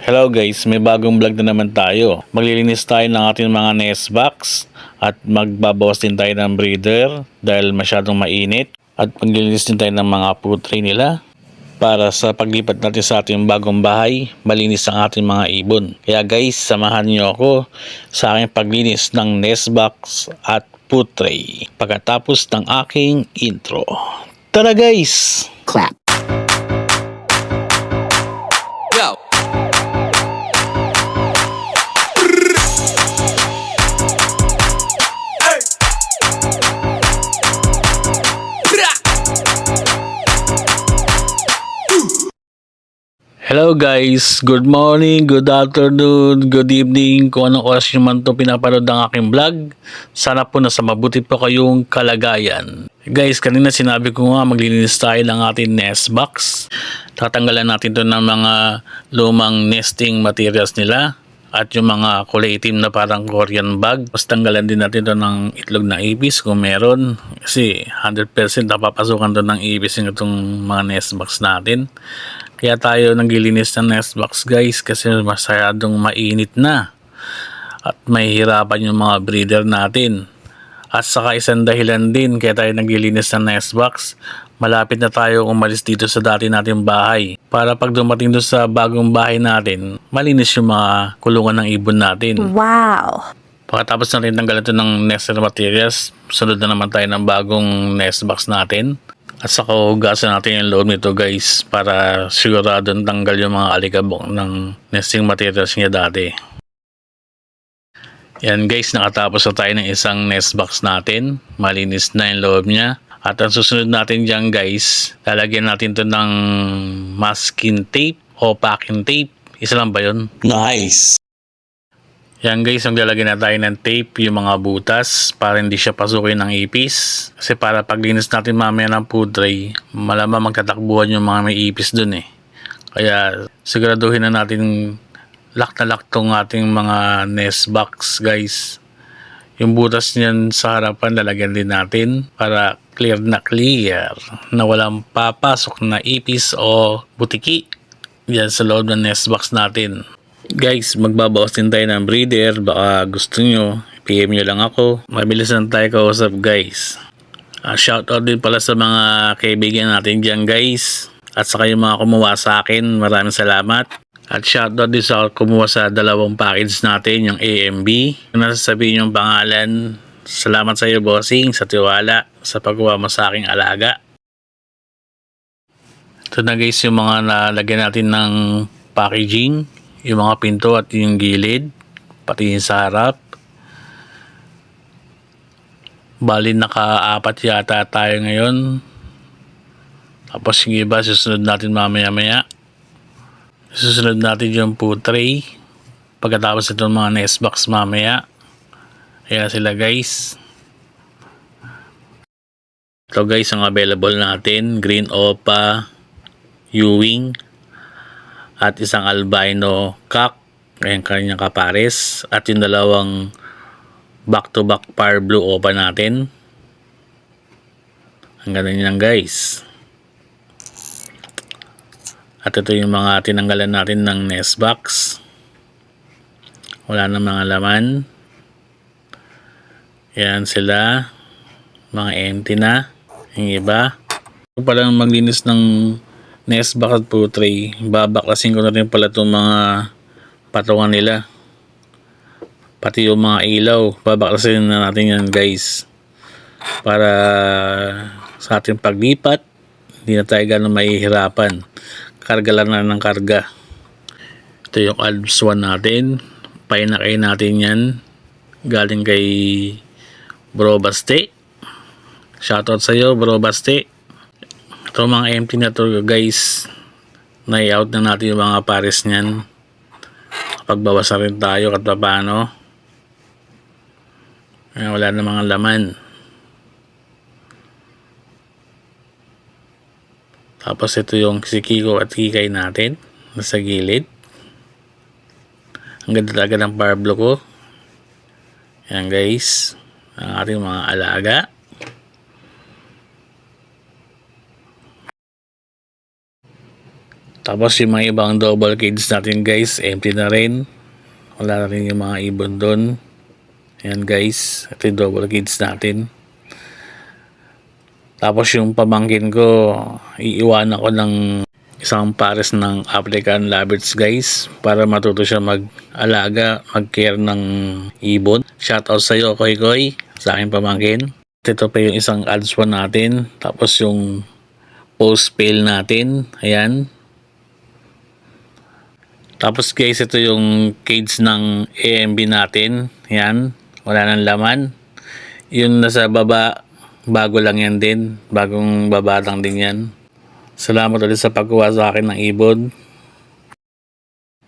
Hello guys, may bagong vlog na naman tayo. Maglilinis tayo ng ating mga nest box at magbabawas din tayo ng breeder dahil masyadong mainit at maglilinis din tayo ng mga food tray nila para sa paglipat natin sa ating bagong bahay, malinis ang ating mga ibon. Kaya guys, samahan niyo ako sa aking paglinis ng nest box at food tray pagkatapos ng aking intro. Tara guys! clap. Hello guys, good morning, good afternoon, good evening, kung anong oras nyo man ito pinapanood ng aking vlog. Sana po nasa mabuti po kayong kalagayan. Guys, kanina sinabi ko nga maglilinis tayo ng ating nest box. Tatanggalan natin to ng mga lumang nesting materials nila at yung mga kulay itim na parang Korean bag. Tapos tanggalan din natin to ng itlog na ibis kung meron. Kasi 100% napapasukan to ng ibis yung itong mga nest box natin. Kaya tayo naglilinis ng nest box guys kasi masyadong mainit na. At mahihirapan yung mga breeder natin. At saka isang dahilan din kaya tayo naglilinis ng nest box. Malapit na tayo umalis dito sa dati nating bahay. Para pag dumating doon sa bagong bahay natin, malinis yung mga kulungan ng ibon natin. Wow. Pagkatapos natin tanggalan ito ng nest materials, sunod na naman tayo ng bagong nest box natin. At saka hugasan natin yung loob nito guys para sigurado tanggal yung mga alikabok ng nesting materials niya dati. Yan guys, nakatapos na tayo ng isang nest box natin. Malinis na yung loob niya. At ang susunod natin dyan guys, lalagyan natin to ng masking tape o packing tape. Isa lang ba yun? Nice. Yan guys, maglalagay na tayo ng tape yung mga butas para hindi siya pasukin ng ipis. Kasi para paglinis natin mamaya ng food tray, malamang magtatakbuhan yung mga may ipis dun eh. Kaya siguraduhin na natin lock na lock tong ating mga nest box guys. Yung butas niyan sa harapan lalagyan din natin para clear na clear na walang papasok na ipis o butiki yan sa loob ng nest box natin. Guys, magbabawas din tayo ng breeder. Baka gusto nyo, PM nyo lang ako. Mabilis lang tayo kausap guys. Uh, shoutout din pala sa mga kaibigan natin dyan guys. At saka yung mga kumuha sa akin, maraming salamat. At shoutout din sa kumuha sa dalawang package natin, yung AMB. Kung nasasabihin yung pangalan, salamat sa iyo bossing, sa tiwala, sa pagkuha mo sa aking alaga. Ito na guys yung mga nalagyan natin ng packaging yung mga pinto at yung gilid pati yung sa harap. Bali naka-apat yata tayo ngayon. Tapos yung iba susunod natin mamaya maya susunod natin yung food tray. Pagkatapos itong mga nest box mamaya. Ayan sila guys. Ito guys ang available natin. Green opa Ewing at isang albino cock ayan kanyang kapares at yung dalawang back to back fire blue opa natin. Ang ganda niyan guys. At ito yung mga tinanggalan natin ng nest box. Wala na mga laman. Yan sila. Mga empty na. Yung iba. Ito palang maglinis ng nest box at po tray babaklasin ko na rin pala itong mga patungan nila. Pati yung mga ilaw babaklasin na natin yan guys. Para sa ating paglipat hindi na tayo ganun mahihirapan. Karga lang na ng karga. Ito yung Alps 1 natin. Painakay natin yan. Galing kay Bro Baste. Shoutout sa iyo Bro Baste ito mga empty na to guys. Na-out na natin yung mga pares niyan. Pagbawas na rin tayo at paano Ayan, wala na mga laman. Tapos ito yung si Kiko at Kikay natin nasa gilid. Ang ganda talaga ng parblo ko. Yan guys. Ang ating mga alaga Tapos yung mga ibang double cage natin guys, empty na rin. Wala na rin yung mga ibon doon. Ayan guys, ito yung double cage natin. Tapos yung pamangkin ko, iiwanan ko ng isang pares ng African Lovebirds guys para matuto siya mag-alaga, mag-care ng ibon. Shoutout sa iyo, Koy Koy, sa aking pamangkin. Ito pa yung isang ads one natin. Tapos yung post pail natin. Ayan. Tapos guys, ito yung cage ng AMB natin. Ayan. Wala nang laman. Yung nasa baba, bago lang yan din. Bagong baba lang din yan. Salamat ulit sa pagkuha sa akin ng ibon.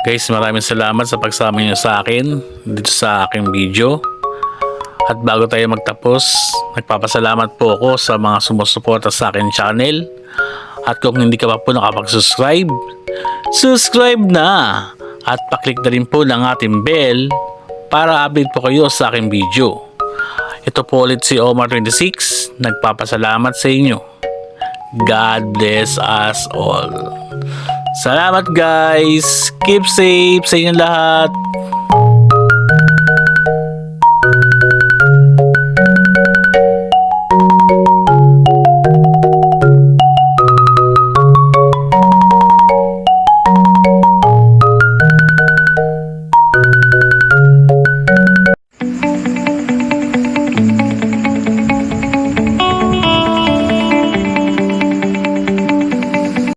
Guys, maraming salamat sa pagsama niyo sa akin dito sa aking video. At bago tayo magtapos, nagpapasalamat po ako sa mga sumusuporta sa akin channel. At kung hindi ka pa po nakapag-subscribe, subscribe na! At paklik na rin po ng ating bell para update po kayo sa aking video. Ito po ulit si Omar26, nagpapasalamat sa inyo. God bless us all. Salamat guys! Keep safe sa inyong lahat!